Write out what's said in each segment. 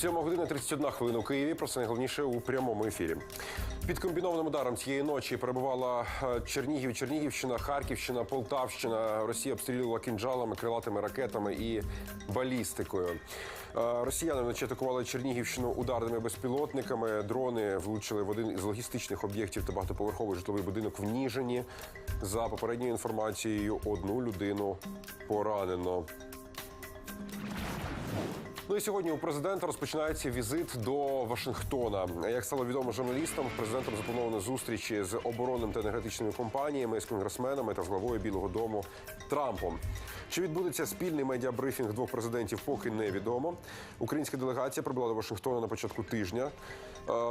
7 година 31 хвилина у Києві. Про це найголовніше у прямому ефірі. Під комбінованим ударом цієї ночі перебувала е, Чернігів, Чернігівщина, Харківщина, Полтавщина. Росія обстрілювала кінжалами, крилатими ракетами і балістикою. Е, Росіяни вночі атакували Чернігівщину ударними безпілотниками. Дрони влучили в один із логістичних об'єктів та багатоповерховий житловий будинок в Ніжині. За попередньою інформацією, одну людину поранено. Ну і сьогодні у президента розпочинається візит до Вашингтона. Як стало відомо журналістам, президентом заплановано зустрічі з оборонним та енергетичними компаніями, з конгресменами та з главою Білого Дому Трампом. Чи відбудеться спільний медіабрифінг двох президентів, поки невідомо. Українська делегація прибула до Вашингтона на початку тижня.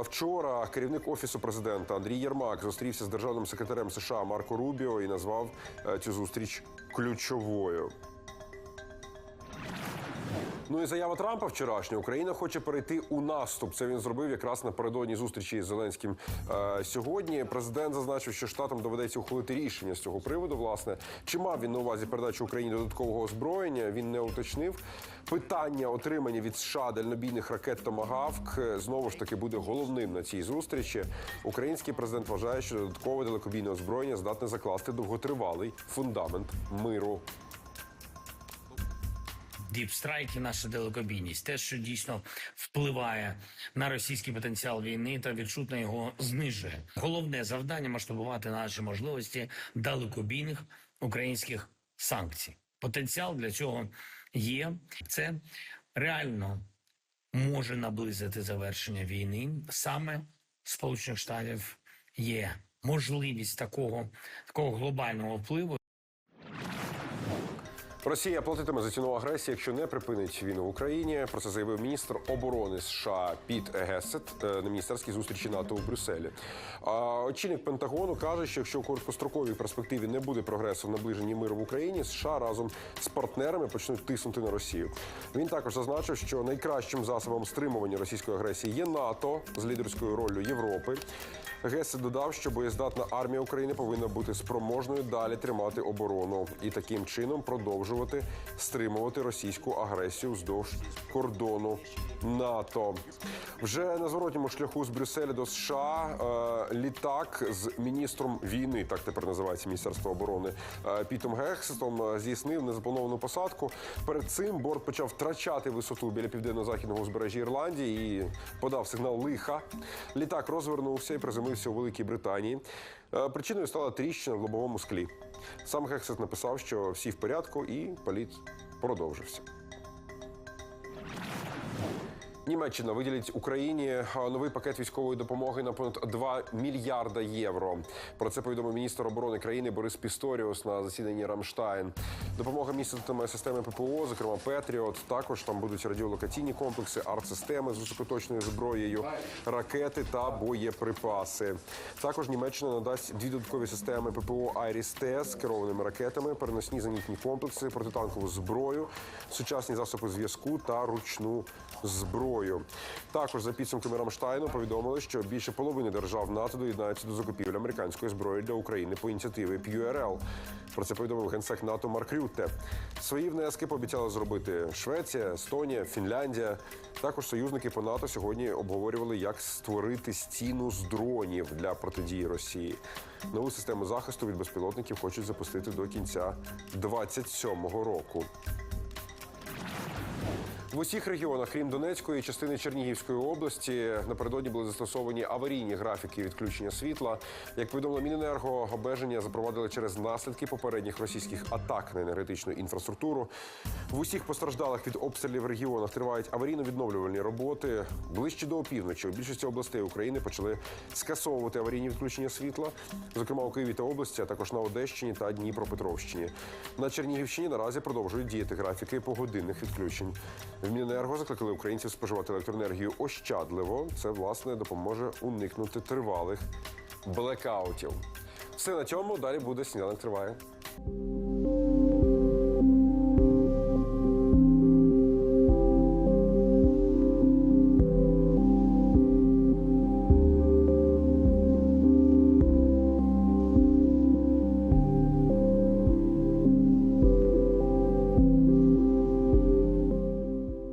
Вчора керівник офісу президента Андрій Єрмак зустрівся з державним секретарем США Марко Рубіо і назвав е, цю зустріч ключовою. Ну і заява Трампа вчорашня. Україна хоче перейти у наступ. Це він зробив якраз напередодні зустрічі з Зеленським е, сьогодні. Президент зазначив, що штатам доведеться ухвалити рішення з цього приводу. Власне, чи мав він на увазі передачу Україні додаткового озброєння? Він не уточнив. Питання отримання від США дальнобійних ракет Томагавк знову ж таки буде головним на цій зустрічі. Український президент вважає, що додаткове далекобійне озброєння здатне закласти довготривалий фундамент миру. Діпстрайк і наша далекобійність, те, що дійсно впливає на російський потенціал війни та відчутно його знижує. Головне завдання масштабувати наші можливості далекобійних українських санкцій. Потенціал для цього є. Це реально може наблизити завершення війни. Саме Сполучених Штатів є можливість такого, такого глобального впливу. Росія платитиме за ціну агресії, якщо не припинить війну в Україні. Про це заявив міністр оборони США Піт Гесет е, на міністерській зустрічі НАТО у Брюсселі. А очільник Пентагону каже, що якщо у короткостроковій перспективі не буде прогресу в наближенні миру в Україні, США разом з партнерами почнуть тиснути на Росію. Він також зазначив, що найкращим засобом стримування російської агресії є НАТО з лідерською роллю Європи. Гесет додав, що боєздатна армія України повинна бути спроможною далі тримати оборону і таким чином продовжувати стримувати російську агресію вздовж кордону НАТО. Вже на зворотньому шляху з Брюсселя до США е, літак з міністром війни, так тепер називається Міністерство оборони е, Пітом Гексетом, е, здійснив незаплановану посадку. Перед цим борт почав втрачати висоту біля південно-західного узбережжя Ірландії і подав сигнал лиха. Літак розвернувся і приземлився у Великій Британії. Е, Причиною стала тріщина в лобовому склі. Сам Гексет написав, що всі в порядку, і політ продовжився. Німеччина виділить Україні новий пакет військової допомоги на понад 2 мільярда євро. Про це повідомив міністр оборони країни Борис Пісторіус на засіданні Рамштайн. Допомога міститиме системи ППО, зокрема Петріот. Також там будуть радіолокаційні комплекси, артсистеми з високоточною зброєю, ракети та боєприпаси. Також Німеччина надасть дві додаткові системи ППО Айріс Т з керованими ракетами, переносні зенітні комплекси, протитанкову зброю, сучасні засоби зв'язку та ручну зброю. Також за підсумками Рамштайну повідомили, що більше половини держав НАТО доєднаються до закупівель американської зброї для України по ініціативі PURL. Про це повідомив генсек НАТО Марк Рютте. Свої внески пообіцяли зробити Швеція, Естонія, Фінляндія. Також союзники по НАТО сьогодні обговорювали, як створити стіну з дронів для протидії Росії. Нову систему захисту від безпілотників хочуть запустити до кінця 27-го року. В усіх регіонах, крім Донецької, частини Чернігівської області, напередодні були застосовані аварійні графіки відключення світла. Як повідомило Міненерго, обмеження запровадили через наслідки попередніх російських атак на енергетичну інфраструктуру. В усіх постраждалих від обстрілів регіонах тривають аварійно-відновлювальні роботи. Ближче до опівночі у більшості областей України почали скасовувати аварійні відключення світла, зокрема у Києві та області, а також на Одещині та Дніпропетровщині. На Чернігівщині наразі продовжують діяти графіки погодинних відключень. В Міненерго закликали українців споживати електроенергію ощадливо. Це власне допоможе уникнути тривалих блекаутів. Все на цьому далі буде сніданок триває.